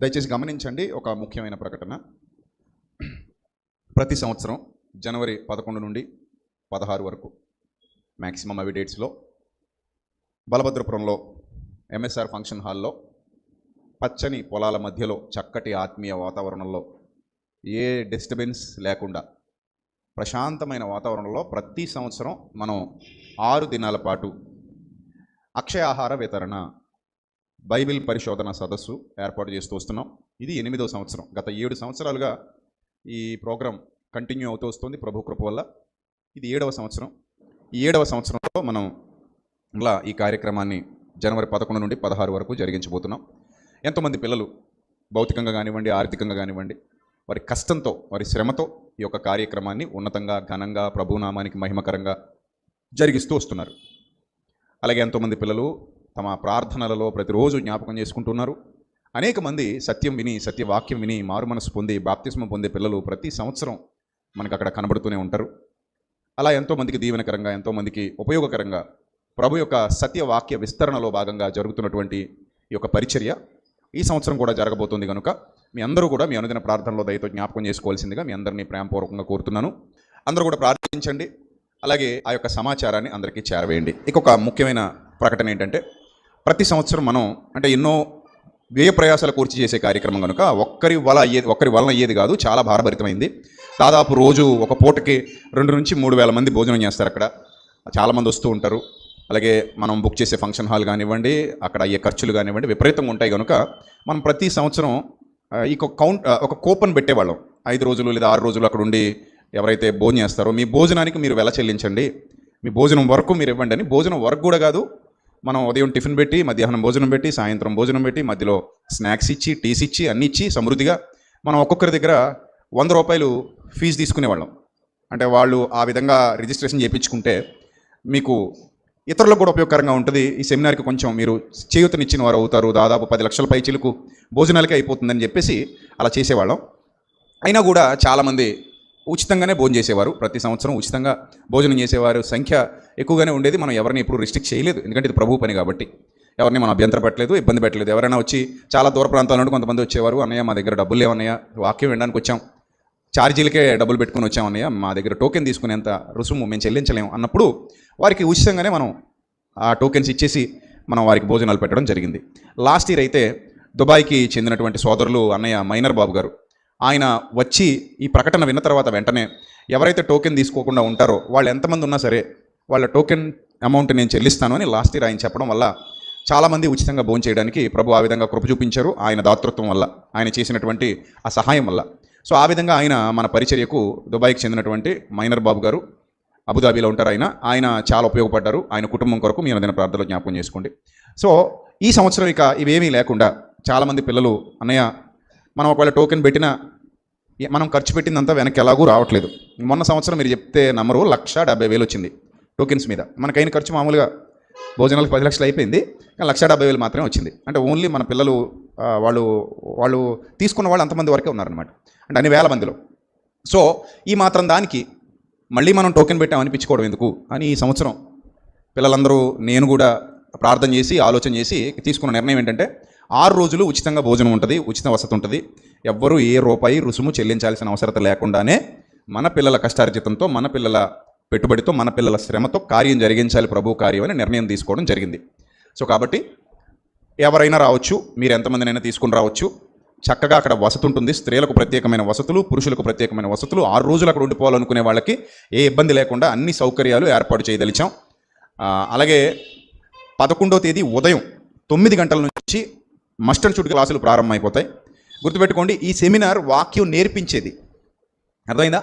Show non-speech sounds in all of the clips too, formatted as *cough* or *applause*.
దయచేసి గమనించండి ఒక ముఖ్యమైన ప్రకటన. ప్రతి సంవత్సరం జనవరి పదకొండు నుండి పదహారు వరకు మ్యాక్సిమం అవి డేట్స్లో బలభద్రపురంలో ఎంఎస్ఆర్ ఫంక్షన్ హాల్లో పచ్చని పొలాల మధ్యలో చక్కటి ఆత్మీయ వాతావరణంలో ఏ డిస్టర్బెన్స్ లేకుండా ప్రశాంతమైన వాతావరణంలో ప్రతి సంవత్సరం మనం ఆరు దినాల పాటు అక్షయ ఆహార వితరణ బైబిల్ పరిశోధన సదస్సు ఏర్పాటు చేస్తూ వస్తున్నాం. ఇది ఎనిమిదో సంవత్సరం. గత ఏడు సంవత్సరాలుగా ఈ ప్రోగ్రాం కంటిన్యూ అవుతూ వస్తుంది ప్రభు కృప వల్ల. ఇది ఏడవ సంవత్సరం. ఈ ఏడవ సంవత్సరంలో మనం ఇలా ఈ కార్యక్రమాన్ని జనవరి పదకొండు నుండి పదహారు వరకు జరిగించబోతున్నాం. ఎంతోమంది పిల్లలు భౌతికంగా కానివ్వండి ఆర్థికంగా కానివ్వండి వారి కష్టంతో వారి శ్రమతో ఈ యొక్క కార్యక్రమాన్ని ఉన్నతంగా ఘనంగా ప్రభునామానికి మహిమకరంగా జరిగిస్తూ వస్తున్నారు. అలాగే ఎంతోమంది పిల్లలు తమ ప్రార్థనలలో ప్రతిరోజు జ్ఞాపకం చేసుకుంటున్నారు. అనేక మంది సత్యం విని సత్యవాక్యం విని మారుమనసు పొంది బాప్తిస్మ పొందే పిల్లలు ప్రతి సంవత్సరం మనకు అక్కడ కనబడుతూనే ఉంటారు. అలా ఎంతోమందికి దీవెనకరంగా ఎంతోమందికి ఉపయోగకరంగా ప్రభు యొక్క సత్యవాక్య విస్తరణలో భాగంగా జరుగుతున్నటువంటి ఈ యొక్క పరిచర్య ఈ సంవత్సరం కూడా జరగబోతుంది కనుక మీ అందరూ కూడా మీ అనుదిన ప్రార్థనలో దయతో జ్ఞాపకం చేసుకోవాల్సిందిగా మీ అందరినీ ప్రేమపూర్వకంగా కోరుతున్నాను. అందరూ కూడా ప్రార్థించండి. అలాగే ఆ యొక్క సమాచారాన్ని అందరికీ చేరవేయండి. ఇక ఒక ముఖ్యమైన ప్రకటన ఏంటంటే ప్రతి సంవత్సరం మనం అంటే ఎన్నో వ్యయ ప్రయాసాలు కూర్చి చేసే కార్యక్రమం కనుక ఒక్కరి వల అయ్యేది ఒక్కరి వలన అయ్యేది కాదు చాలా భారభరితమైంది. దాదాపు రోజు ఒక పూటకి రెండు నుంచి మూడు వేల మంది భోజనం చేస్తారు అక్కడ. చాలామంది వస్తూ ఉంటారు. అలాగే మనం బుక్ చేసే ఫంక్షన్ హాల్ కానివ్వండి అక్కడ అయ్యే ఖర్చులు కానివ్వండి విపరీతంగా ఉంటాయి కనుక మనం ప్రతి సంవత్సరం ఈ కౌంట్ ఒక కూపన్ పెట్టేవాళ్ళం. ఐదు రోజులు లేదా ఆరు రోజులు అక్కడ ఉండి ఎవరైతే భోజనం చేస్తారో మీ భోజనానికి మీరు వెల చెల్లించండి. మీ భోజనం వరకు మీరు ఇవ్వండి అని భోజనం వరకు కూడా కాదు మనం ఉదయం టిఫిన్ పెట్టి మధ్యాహ్నం భోజనం పెట్టి సాయంత్రం భోజనం పెట్టి మధ్యలో స్నాక్స్ ఇచ్చి టీస్ ఇచ్చి అన్ని ఇచ్చి సమృద్ధిగా మనం ఒక్కొక్కరి దగ్గర వంద రూపాయలు ఫీజు తీసుకునేవాళ్ళం. అంటే వాళ్ళు ఆ విధంగా రిజిస్ట్రేషన్ చేయించుకుంటే మీకు ఇతరులకు కూడా ఉపయోగకరంగా ఉంటుంది. ఈ సెమినార్కి కొంచెం మీరు చేయూతనిచ్చిన వారు అవుతారు. దాదాపు పది లక్షల పైచీలకు భోజనాలకే అయిపోతుందని చెప్పేసి అలా చేసేవాళ్ళం. అయినా కూడా చాలామంది ఉచితంగానే భోజనం చేసేవారు. ప్రతి సంవత్సరం ఉచితంగా భోజనం చేసేవారు. సంఖ్య ఎక్కువగానే ఉండేది. మనం ఎవరిని ఎప్పుడు రిస్ట్రిక్ట్ చేయలేదు. ఎందుకంటే ఇది ప్రభు పని కాబట్టి. ఎవరిని మనం అభ్యంతర పెట్టలేదు ఇబ్బంది పెట్టలేదు. ఎవరైనా వచ్చి చాలా దూర ప్రాంతాల నుండి కొంతమంది వచ్చేవారు. అన్నయ్య మా దగ్గర డబ్బులు లేవన్నయ్య వాక్యం వినడానికి వచ్చాం. ఛార్జీలకే డబ్బులు పెట్టుకుని వచ్చామన్నయ్య మా దగ్గర టోకెన్ తీసుకునేంత రుసుము మేము చెల్లించలేము. అన్నప్పుడు వారికి ఉచితంగానే మనం ఆ టోకెన్స్ ఇచ్చేసి మనం వారికి భోజనాలు పెట్టడం జరిగింది. లాస్ట్ ఇయర్ అయితే దుబాయ్కి చెందినటువంటి సోదరులు అన్నయ్య మైనర్ బాబు గారు ఆయన వచ్చి ఈ ప్రకటన విన్న తర్వాత వెంటనే ఎవరైతే టోకెన్ తీసుకోకుండా ఉంటారో వాళ్ళు ఎంతమంది ఉన్నా సరే వాళ్ళ టోకెన్ అమౌంట్ నేను చెల్లిస్తాను అని లాస్ట్ ఇయర్ ఆయన చెప్పడం వల్ల చాలామంది ఉచితంగా భోజనం చేయడానికి ప్రభు ఆ విధంగా కృప చూపించారు ఆయన దాతృత్వం వల్ల ఆయన చేసినటువంటి ఆ సహాయం వల్ల. సో ఆ విధంగా ఆయన మన పరిచర్యకు దుబాయ్కి చెందినటువంటి మైనర్ బాబు గారు అబుదాబీలో ఉంటారు ఆయన. ఆయన చాలా ఉపయోగపడ్డారు. ఆయన కుటుంబం కొరకు మీ అనుదిన ప్రార్థనలో జ్ఞాపకం చేసుకోండి. సో ఈ సంవత్సరం ఇక ఇవేమీ లేకుండా చాలామంది పిల్లలు అన్నయ్య మనం ఒకవేళ టోకెన్ పెట్టినా మనం ఖర్చు పెట్టిందంతా వెనక్కి ఎలాగూ రావట్లేదు. మొన్న సంవత్సరం మీరు చెప్తే నెంబరు లక్ష డెబ్బై వేలు వచ్చింది టోకెన్స్ మీద. మనకైన ఖర్చు మామూలుగా భోజనాలకు పది లక్షలు అయిపోయింది కానీ లక్ష డెబ్బై వేలు మాత్రమే వచ్చింది. అంటే ఓన్లీ మన పిల్లలు వాళ్ళు వాళ్ళు తీసుకున్న వాళ్ళు అంతమంది వరకే ఉన్నారనమాట అంటే అన్ని వేల మందిలో. సో ఈ మాత్రం దానికి మళ్ళీ మనం టోకెన్ పెట్టాం అనిపించుకోవడం ఎందుకు? అని ఈ సంవత్సరం పిల్లలందరూ నేను కూడా ప్రార్థన చేసి ఆలోచన చేసి తీసుకున్న నిర్ణయం ఏంటంటే ఆరు రోజులు ఉచితంగా భోజనం ఉంటుంది ఉచిత వసతి ఉంటుంది. ఎవ్వరూ ఏ రూపాయి రుసుము చెల్లించాల్సిన అవసరత లేకుండానే మన పిల్లల కష్టార్జితంతో మన పిల్లల పెట్టుబడితో మన పిల్లల శ్రమతో కార్యం జరిగించాలి ప్రభు కార్యం అని నిర్ణయం తీసుకోవడం జరిగింది. సో కాబట్టి ఎవరైనా రావచ్చు మీరు ఎంతమందినైనా తీసుకుని రావచ్చు. చక్కగా అక్కడ వసతి ఉంటుంది. స్త్రీలకు ప్రత్యేకమైన వసతులు పురుషులకు ప్రత్యేకమైన వసతులు. ఆరు రోజులు అక్కడ ఉండిపోవాలనుకునే వాళ్ళకి ఏ ఇబ్బంది లేకుండా అన్ని సౌకర్యాలు ఏర్పాటు చేయదలిచాం. అలాగే పదకొండో తేదీ ఉదయం తొమ్మిది గంటల నుంచి మస్ట్ అండ్ షుడ్ క్లాసులు ప్రారంభమైపోతాయి. గుర్తుపెట్టుకోండి ఈ సెమినార్ వాక్యం నేర్పించేది. అర్థమైందా?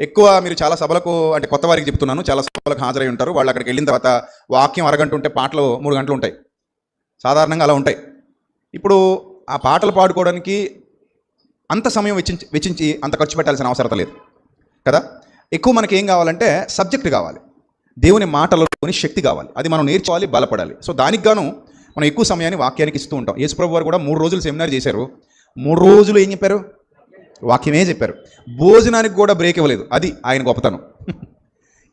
ఎక్కువ మీరు చాలా సభలకు అంటే కొత్త వారికి చెప్తున్నాను చాలా సభలకు హాజరై ఉంటారు. వాళ్ళు అక్కడికి వెళ్ళిన తర్వాత వాక్యం అరగంట ఉంటే పాటలు మూడు గంటలు ఉంటాయి. సాధారణంగా అలా ఉంటాయి. ఇప్పుడు ఆ పాటలు పాడుకోవడానికి అంత సమయం వెచ్చించి వెచ్చించి అంత ఖర్చు పెట్టాల్సిన అవసరం లేదు. కదా? ఎక్కువ మనకి ఏం కావాలంటే సబ్జెక్ట్ కావాలి. దేవుని మాటలలోని శక్తి కావాలి. అది మనం నేర్చుకోవాలి బలపడాలి. సో దానికి గాను మనం ఎక్కువ సమయాన్ని వాక్యానికి ఇస్తూ ఉంటాం. యేసుప్రభు వారు కూడా మూడు రోజులు సెమినార్ చేశారు. మూడు రోజులు ఏం చెప్పారు? వాక్యమే చెప్పారు. భోజనానికి కూడా బ్రేక్ ఇవ్వలేదు. అది ఆయన గొప్పతనం. *laughs*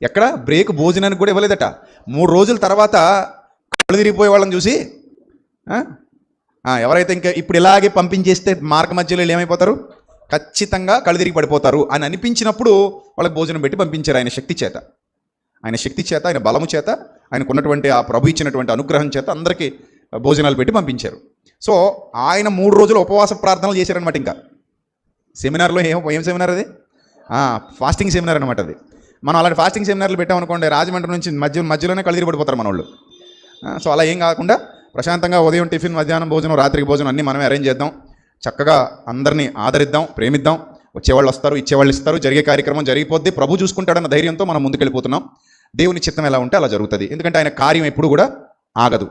ఎక్కడ? బ్రేక్ భోజనానికి కూడా ఇవ్వలేదట. మూడు రోజుల తర్వాత కళ్ళు తిరిగిపోయే వాళ్ళని చూసి ఎవరైతే ఇంకా ఇప్పుడు ఇలాగే పంపించేస్తే మార్గ మధ్యలో ఏమైపోతారు? ఖచ్చితంగా కళ్ళు తిరిగి పడిపోతారు అని అనిపించినప్పుడు వాళ్ళకి భోజనం పెట్టి పంపించారు ఆయన శక్తి చేత. ఆయన శక్తి చేత ఆయన బలము చేత ఆయనకున్నటువంటి ఆ ప్రభు ఇచ్చినటువంటి అనుగ్రహం చేత అందరికీ భోజనాలు పెట్టి పంపించారు. సో ఆయన మూడు రోజులు ఉపవాస ప్రార్థనలు చేశారనమాట ఇంకా. సెమినార్లో ఏం ఏం సెమినార్ అది? ఫాస్టింగ్ సెమినార్ అనమాట అది. మనం అలాంటి ఫాస్టింగ్ సెమినార్లు పెట్టామనుకోండి రాజమండ్రి నుంచి మధ్య మధ్యలోనే కళ్ళు పడిపోతారు మన వాళ్ళు సో అలా ఏం కాకుండా ప్రశాంతంగా ఉదయం టిఫిన్ మధ్యాహ్నం భోజనం రాత్రికి భోజనం అన్నీ మనమే అరేంజ్ చేద్దాం. చక్కగా అందరినీ ఆదరిద్దాం ప్రేమిద్దాం. వచ్చేవాళ్ళు వస్తారు ఇచ్చేవాళ్ళు ఇస్తారు. జరిగే కార్యక్రమం జరిగిపోద్ది. ప్రభు చూసుకుంటాడన్న ధైర్యంతో మనం ముందుకెళ్ళిపోతున్నాం. దేవుని చిత్తం ఎలా ఉంటే అలా జరుగుతుంది. ఎందుకంటే ఆయన కార్యం ఎప్పుడు కూడా ఆగదు.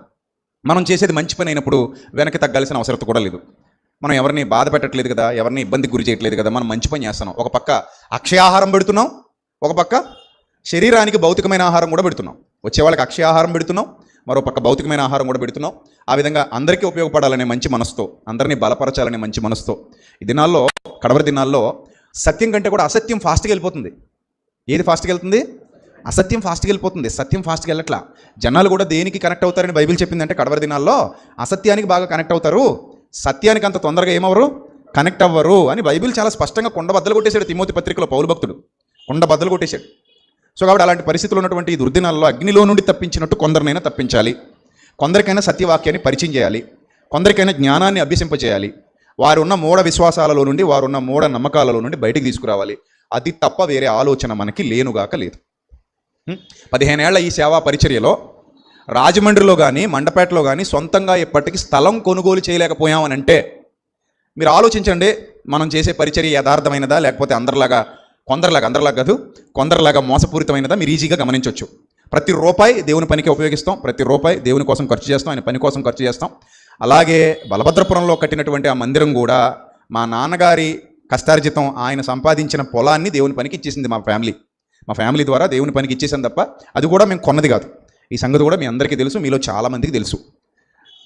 మనం చేసేది మంచి పని అయినప్పుడు వెనక్కి తగ్గాల్సిన అవసరం కూడా లేదు. మనం ఎవరిని బాధ పెట్టట్లేదు కదా ఎవరిని ఇబ్బందికి గురి చేయట్లేదు కదా మనం మంచి పని చేస్తున్నాం. ఒక పక్క అక్షయాహారం పెడుతున్నాం ఒక పక్క శరీరానికి భౌతికమైన ఆహారం కూడా పెడుతున్నాం. వచ్చే వాళ్ళకి అక్షయాహారం పెడుతున్నాం మరో పక్క భౌతికమైన ఆహారం కూడా పెడుతున్నాం. ఆ విధంగా అందరికీ ఉపయోగపడాలనే మంచి మనసుతో అందరినీ బలపరచాలనే మంచి మనసుతో ఈ దినాల్లో కడవరి దినాల్లో సత్యం కంటే కూడా అసత్యం ఫాస్ట్గా వెళ్ళిపోతుంది. ఏది ఫాస్ట్గా వెళ్తుంది? అసత్యం ఫాస్ట్గా వెళ్ళిపోతుంది. సత్యం ఫాస్ట్గా వెళ్ళట్లా. జనాలు కూడా దేనికి కనెక్ట్ అవుతారని బైబిల్ చెప్పిందంటే కడవరి దినాల్లో అసత్యానికి బాగా కనెక్ట్ అవుతారు. సత్యానికి అంత తొందరగా ఏమవరు కనెక్ట్ అవ్వరు అని బైబిల్ చాలా స్పష్టంగా కొండ బద్దలు కొట్టేశాడు తిమోతి పత్రికలో పౌరు భక్తుడు. కొండ బద్దలు కొట్టేశాడు. సో కాబట్టి అలాంటి పరిస్థితులు ఉన్నటువంటి ఈ దుర్దినాల్లో అగ్నిలో నుండి తప్పించినట్టు కొందరినైనా తప్పించాలి. కొందరికైనా సత్యవాక్యాన్ని పరిచయం చేయాలి. కొందరికైనా జ్ఞానాన్ని అభ్యసింపచేయాలి. వారు ఉన్న మూఢ విశ్వాసాలలో నుండి వారు ఉన్న మూఢ నమ్మకాలలో నుండి బయటికి తీసుకురావాలి. అది తప్ప వేరే ఆలోచన మనకి లేనుగాక లేదు. పదిహేనేళ్ళ ఈ సేవా పరిచర్యలో రాజమండ్రిలో కానీ మండపేటలో కానీ సొంతంగా ఇప్పటికీ స్థలం కొనుగోలు చేయలేకపోయామని అంటే మీరు ఆలోచించండి మనం చేసే పరిచర్య యథార్థమైనదా? లేకపోతే అందరిలాగా కొందరిలాగా అందరిలాగా కాదు కొందరిలాగా మోసపూరితమైనదా? మీరు ఈజీగా గమనించవచ్చు ప్రతి రూపాయి దేవుని పనికి ఉపయోగిస్తాం ప్రతి రూపాయి దేవుని కోసం ఖర్చు చేస్తాం ఆయన పని కోసం ఖర్చు చేస్తాం. అలాగే బలభద్రపురంలో కట్టినటువంటి ఆ మందిరం కూడా మా నాన్నగారి కష్టార్జితం ఆయన సంపాదించిన పొలాన్ని దేవుని పనికి ఇచ్చేసింది మా ఫ్యామిలీ. మా ఫ్యామిలీ ద్వారా దేవుని పనికి ఇచ్చేసాం తప్ప అది కూడా మేము కొన్నది కాదు. ఈ సంగతి కూడా మీ అందరికీ తెలుసు మీలో చాలామందికి తెలుసు.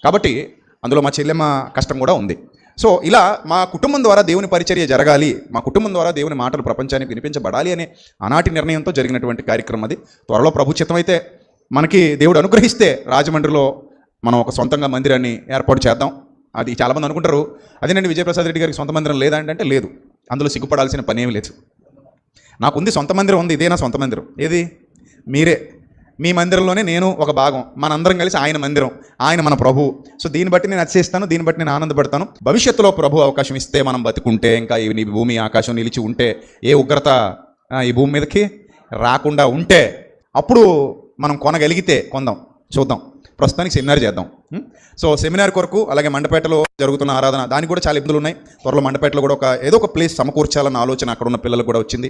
కాబట్టి అందులో మా చెల్లెమ్మ కష్టం కూడా ఉంది. సో ఇలా మా కుటుంబం ద్వారా దేవుని పరిచర్య జరగాలి మా కుటుంబం ద్వారా దేవుని మాటలు ప్రపంచానికి వినిపించబడాలి అనే ఆనాటి నిర్ణయంతో జరిగినటువంటి కార్యక్రమం అది. త్వరలో ప్రభుత్వం అయితే మనకి దేవుడు అనుగ్రహిస్తే రాజమండ్రిలో మనం ఒక సొంతంగా మందిరాన్ని ఏర్పాటు చేద్దాం. అది చాలామంది అనుకుంటారు అదేనండి విజయప్రసాద్ రెడ్డి గారికి సొంత మందిరం లేదా అంటే లేదు. అందులో సిగ్గుపడాల్సిన పని ఏమీ లేదు. నాకు ఉంది సొంత మందిరం ఉంది ఇదే నా సొంత మందిరం. ఏది? మీరే. మీ మందిరంలోనే నేను ఒక భాగం. మనందరం కలిసి ఆయన మందిరం ఆయన మన ప్రభువు సో దీన్ని బట్టి నేను అతిశయిస్తాను దీన్ని బట్టి నేను ఆనందపడతాను. భవిష్యత్తులో ప్రభు అవకాశం ఇస్తే మనం బతుకుంటే ఇంకా ఈ భూమి ఆకాశం నిలిచి ఉంటే ఏ ఉగ్రత ఈ భూమి మీదకి రాకుండా ఉంటే అప్పుడు మనం కొనగలిగితే కొందాం చూద్దాం. ప్రస్తుతానికి సెమినార్ చేద్దాం. Hmm? సో సెమినార్ కొరకు అలాగే మండపేటలో జరుగుతున్న ఆరాధన దానికి కూడా చాలా ఇబ్బందులు ఉన్నాయి. త్వరలో మండపేటలో కూడా ఒక ఏదో ఒక ప్లేస్ సమకూర్చాలన్న ఆలోచన అక్కడ ఉన్న పిల్లలకు కూడా వచ్చింది.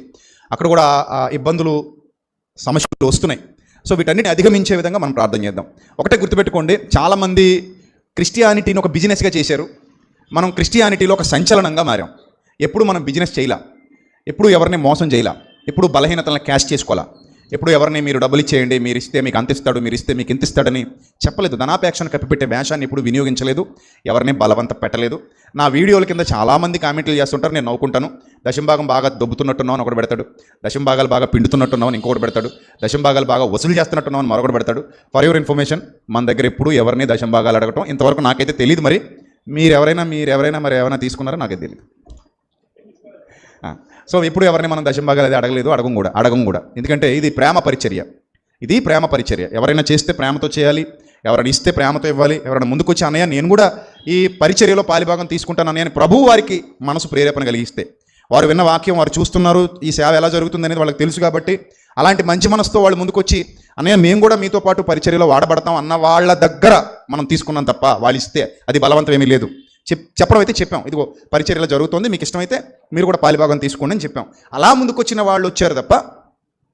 అక్కడ కూడా ఆ ఇబ్బందులు సమస్యలు వస్తున్నాయి. సో వీటన్నిటిని అధిగమించే విధంగా మనం ప్రార్థన చేద్దాం. ఒకటే గుర్తుపెట్టుకోండి చాలామంది క్రిస్టియానిటీని ఒక బిజినెస్గా చేశారు. మనం క్రిస్టియానిటీలో ఒక సంచలనంగా మారాం. ఎప్పుడు మనం బిజినెస్ చేయలా? ఎప్పుడు ఎవరిని మోసం చేయలా? ఎప్పుడు బలహీనతలను క్యాష్ చేసుకోవాలా? ఎప్పుడు ఎవరిని మీరు డబ్బులు ఇచ్చేయండి మీరు ఇస్తే మీకు అంతిస్తాడు మీరు ఇస్తే మీకు ఇంత ఇస్తాడని చెప్పలేదు. ధనాపేక్షను కప్పిపెట్టే వేషాన్ని ఎప్పుడు వినియోగించలేదు. ఎవరిని బలవంత పెట్టలేదు. నా వీడియోల కింద చాలామంది కామెంట్లు చేస్తుంటారు నేను నవ్వుకుంటాను. దశంభాగం బాగా దొబ్బుతున్నట్టున్నావు అని ఒకటి పెడతాడు. దశంభాగాలు బాగా పిండుతున్నట్టున్నావు అని ఇంకొకటి పెడతాడు. దశంభాగాలు బాగా వసూలు చేస్తున్నట్టున్నావు అని మరొకటి పెడతాడు. ఫర్ యువర్ ఇన్ఫర్మేషన్ మన దగ్గర ఎప్పుడు ఎవరిని దశంభాగాలు అడగటం ఇంతవరకు నాకైతే తెలియదు మరి. మీరు ఎవరైనా మీరు ఎవరైనా మరి ఏమైనా తీసుకున్నారో నాకైతే తెలియదు సో ఎప్పుడు ఎవరిని మనం దశంభాగాలు అది అడగలేదు అడగం కూడా అడగం కూడా. ఎందుకంటే ఇది ప్రేమ పరిచర్య. ఇది ప్రేమ పరిచర్య. ఎవరైనా చేస్తే ప్రేమతో చేయాలి ఎవరైనా ఇస్తే ప్రేమతో ఇవ్వాలి ఎవరైనా ముందుకొచ్చి అన్నయ్య నేను కూడా ఈ పరిచర్యలో పాలిభాగం తీసుకుంటాను అన్నయ్య అని ప్రభువు వారికి మనసు ప్రేరేపణ కలిగిస్తే. వారు విన్న వాక్యం వారు చూస్తున్నారు ఈ సేవ ఎలా జరుగుతుంది అనేది వాళ్ళకి తెలుసు కాబట్టి అలాంటి మంచి మనసుతో వాళ్ళు ముందుకొచ్చి అన్నయ్య మేము కూడా మీతో పాటు పరిచర్యలో వాడబడతాం అన్న వాళ్ళ దగ్గర మనం తీసుకున్నాం తప్ప వాళ్ళు ఇస్తే అది బలవంతం ఏమీ లేదు. చెప్ చెప్పడం అయితే చెప్పాం. ఇదిగో పరిచర్యలో జరుగుతుంది మీకు ఇష్టమైతే మీరు కూడా పాలిభాగం తీసుకోండి అని చెప్పాం. అలా ముందుకొచ్చిన వాళ్ళు వచ్చారు తప్ప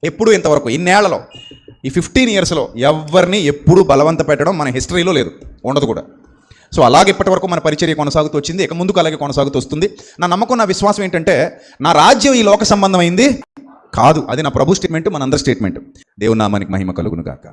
ఎప్పుడు ఇంతవరకు ఇన్నేళ్ళలో ఈ ఫిఫ్టీన్ ఇయర్స్లో ఎవరిని ఎప్పుడు బలవంత పెట్టడం మన హిస్టరీలో లేదు ఉండదు కూడా. సో అలాగే ఇప్పటి వరకు మన పరిచర్య కొనసాగుతూ వచ్చింది ఇక ముందుకు అలాగే కొనసాగుతూ వస్తుంది. నా నమ్మకం నా విశ్వాసం ఏంటంటే నా రాజ్యం ఈ లోక సంబంధమైంది కాదు. అది నా ప్రభు స్టేట్మెంట్ మన అందరి స్టేట్మెంట్ దేవునామానికి మహిమ కలుగును గాక